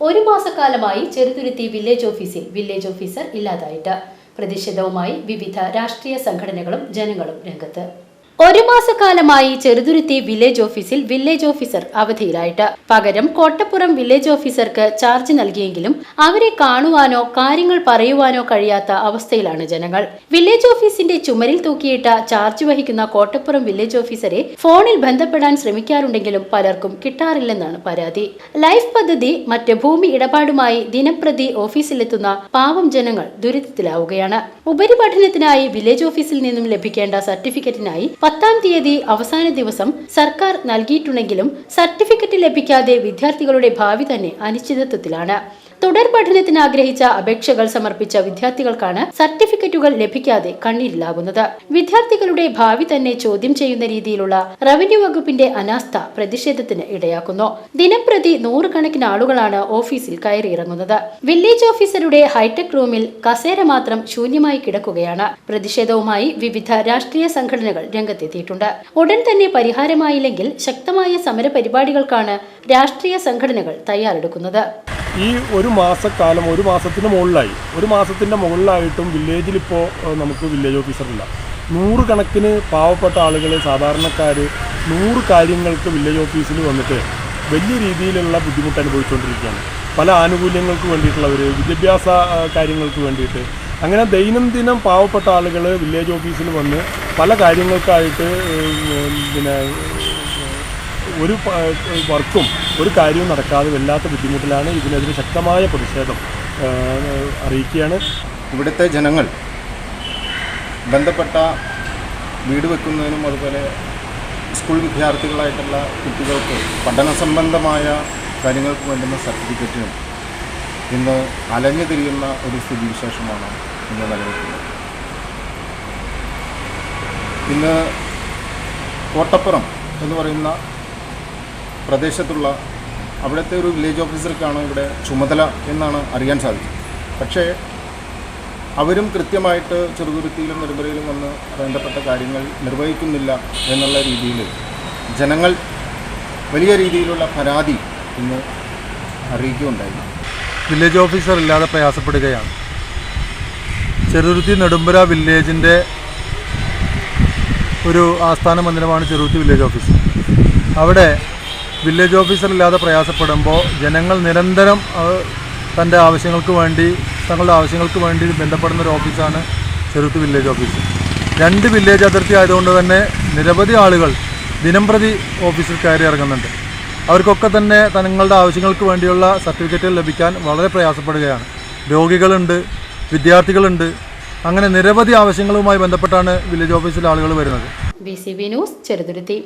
ഒരു മാസക്കാലമായി ചെറുതുരുത്തി വില്ലേജ് ഓഫീസിൽ വില്ലേജ് ഓഫീസർ ഇല്ലാതായിട്ട്. പ്രതിഷേധവുമായി വിവിധ രാഷ്ട്രീയ സംഘടനകളും ജനങ്ങളും രംഗത്ത്. ഒരു മാസക്കാലമായി ചെറുതുരുത്തി വില്ലേജ് ഓഫീസിൽ വില്ലേജ് ഓഫീസർ അവധിയിലായിട്ട്. പകരം കോട്ടപ്പുറം വില്ലേജ് ഓഫീസർക്ക് ചാർജ് നൽകിയെങ്കിലും അവരെ കാണുവാനോ കാര്യങ്ങൾ പറയുവാനോ കഴിയാത്ത അവസ്ഥയിലാണ് ജനങ്ങൾ. വില്ലേജ് ഓഫീസിന്റെ ചുമരിൽ തൂക്കിയിട്ട ചാർജ് വഹിക്കുന്ന കോട്ടപ്പുറം വില്ലേജ് ഓഫീസറെ ഫോണിൽ ബന്ധപ്പെടാൻ ശ്രമിക്കാറുണ്ടെങ്കിലും പലർക്കും കിട്ടാറില്ലെന്നാണ് പരാതി. ലൈഫ് പദ്ധതി മറ്റ് ഭൂമി ഇടപാടുമായി ദിനപ്രതി ഓഫീസിലെത്തുന്ന പാവം ജനങ്ങൾ ദുരിതത്തിലാവുകയാണ്. ഉപരിപഠനത്തിനായി വില്ലേജ് ഓഫീസിൽ നിന്നും ലഭിക്കേണ്ട സർട്ടിഫിക്കറ്റിനായി പത്താം തീയതി അവസാന ദിവസം സർക്കാർ നൽകിയിട്ടുണ്ടെങ്കിലും സർട്ടിഫിക്കറ്റ് ലഭിക്കാതെ വിദ്യാർത്ഥികളുടെ ഭാവി തന്നെ അനിശ്ചിതത്വത്തിലാണ്. തുടർ പഠനത്തിന് ആഗ്രഹിച്ച അപേക്ഷകൾ സമർപ്പിച്ച വിദ്യാർത്ഥികൾക്കാണ് സർട്ടിഫിക്കറ്റുകൾ ലഭിക്കാതെ കണ്ണീരിലാകുന്നത്. വിദ്യാർത്ഥികളുടെ ഭാവി തന്നെ ചോദ്യം ചെയ്യുന്ന രീതിയിലുള്ള റവന്യൂ വകുപ്പിന്റെ അനാസ്ഥ പ്രതിഷേധത്തിന് ഇടയാക്കുന്നു. ദിനംപ്രതി നൂറുകണക്കിന് ആളുകളാണ് ഓഫീസിൽ കയറിയിറങ്ങുന്നത്. വില്ലേജ് ഓഫീസറുടെ ഹൈടെക് റൂമിൽ കസേര മാത്രം ശൂന്യമായി കിടക്കുകയാണ്. പ്രതിഷേധവുമായി വിവിധ രാഷ്ട്രീയ സംഘടനകൾ രംഗത്തെത്തിയിട്ടുണ്ട്. ഉടൻ തന്നെ പരിഹാരമായില്ലെങ്കിൽ ശക്തമായ സമര പരിപാടികൾക്കാണ് രാഷ്ട്രീയ സംഘടനകൾ തയ്യാറെടുക്കുന്നത്. ഈ ഒരു മാസക്കാലം ഒരു മാസത്തിന് മുകളിലായി. ഒരു മാസത്തിന്റെ മുകളിലായിട്ടും വില്ലേജിൽ ഇപ്പോൾ നമുക്ക് വില്ലേജ് ഓഫീസറില്ല. നൂറുകണക്കിന് പാവപ്പെട്ട ആളുകൾ സാധാരണക്കാർ നൂറ് കാര്യങ്ങൾക്ക് വില്ലേജ് ഓഫീസിൽ വന്നിട്ട് വലിയ രീതിയിലുള്ള ബുദ്ധിമുട്ട് അനുഭവിച്ചുകൊണ്ടിരിക്കുകയാണ് പല ആനുകൂല്യങ്ങൾക്ക് വേണ്ടിയിട്ടുള്ളവർ വിദ്യാഭ്യാസ കാര്യങ്ങൾക്ക് വേണ്ടിയിട്ട്. അങ്ങനെ ദൈനംദിനം പാവപ്പെട്ട ആളുകൾ വില്ലേജ് ഓഫീസിൽ വന്ന് പല കാര്യങ്ങൾക്കായിട്ട് പിന്നെ ഒരു വർക്കും ഒരു കാര്യവും നടക്കാതെ വല്ലാത്ത ബുദ്ധിമുട്ടിലാണ് ഇതിനെതിരെ ശക്തമായ പ്രതിഷേധം അറിയിക്കുകയാണ്. ഇവിടുത്തെ ജനങ്ങൾ ബന്ധപ്പെട്ട വീട് വെക്കുന്നതിനും അതുപോലെ സ്കൂൾ വിദ്യാർത്ഥികളായിട്ടുള്ള കുട്ടികൾക്ക് പഠന സംബന്ധമായ കാര്യങ്ങൾക്ക് വേണ്ടുന്ന സർട്ടിഫിക്കറ്റിനും ഇന്ന് അലഞ്ഞു തിരിയുന്ന ഒരു സ്ഥിതിവിശേഷമാണ് ഇന്ന് നിലനിൽക്കുന്നത്. ഇന്ന് കോട്ടപ്പുറം എന്ന് പറയുന്ന പ്രദേശത്തുള്ള അവിടുത്തെ ഒരു വില്ലേജ് ഓഫീസർക്കാണ് ഇവിടെ ചുമതല എന്നാണ് അറിയാൻ സാധിച്ചത്. പക്ഷേ അവരും കൃത്യമായിട്ട് ചെറുതുരുത്തിയിലും നെടുമ്പുരയിലും വന്ന് ബന്ധപ്പെട്ട കാര്യങ്ങൾ നിർവഹിക്കുന്നില്ല എന്നുള്ള രീതിയിൽ ജനങ്ങൾ വലിയ രീതിയിലുള്ള പരാതി ഇന്ന് അറിയിക്കുകയുണ്ടായി. വില്ലേജ് ഓഫീസർ ഇല്ലാതെ പ്രയാസപ്പെടുകയാണ്. ചെറുതുരുത്തി നെടുമ്പുര വില്ലേജിന്റെ ഒരു ആസ്ഥാന മന്ദിരമാണ് ചെറുതുരുത്തി വില്ലേജ് ഓഫീസ് അവിടെ വില്ലേജ് ഓഫീസർ ഇല്ലാതെ പ്രയാസപ്പെടുമ്പോൾ ജനങ്ങൾ നിരന്തരം തന്റെ ആവശ്യങ്ങൾക്ക് വേണ്ടി തങ്ങളുടെ ആവശ്യങ്ങൾക്ക് വേണ്ടി ബന്ധപ്പെടുന്ന ഒരു ഓഫീസാണ് ചെറുത്ത് വില്ലേജ് ഓഫീസ്. രണ്ട് വില്ലേജ് അതിർത്തി ആയതുകൊണ്ട് തന്നെ നിരവധി ആളുകൾ ദിനംപ്രതി ഓഫീസിൽ കയറി ഇറങ്ങുന്നുണ്ട്. അവർക്കൊക്കെ തന്നെ തങ്ങളുടെ ആവശ്യങ്ങൾക്ക് വേണ്ടിയുള്ള സർട്ടിഫിക്കറ്റുകൾ ലഭിക്കാൻ വളരെ പ്രയാസപ്പെടുകയാണ്. രോഗികളുണ്ട് വിദ്യാർത്ഥികളുണ്ട്. അങ്ങനെ നിരവധി ആവശ്യങ്ങളുമായി ബന്ധപ്പെട്ടാണ് വില്ലേജ് ഓഫീസിലെ ആളുകൾ വരുന്നത്. B news Cheruthuruthy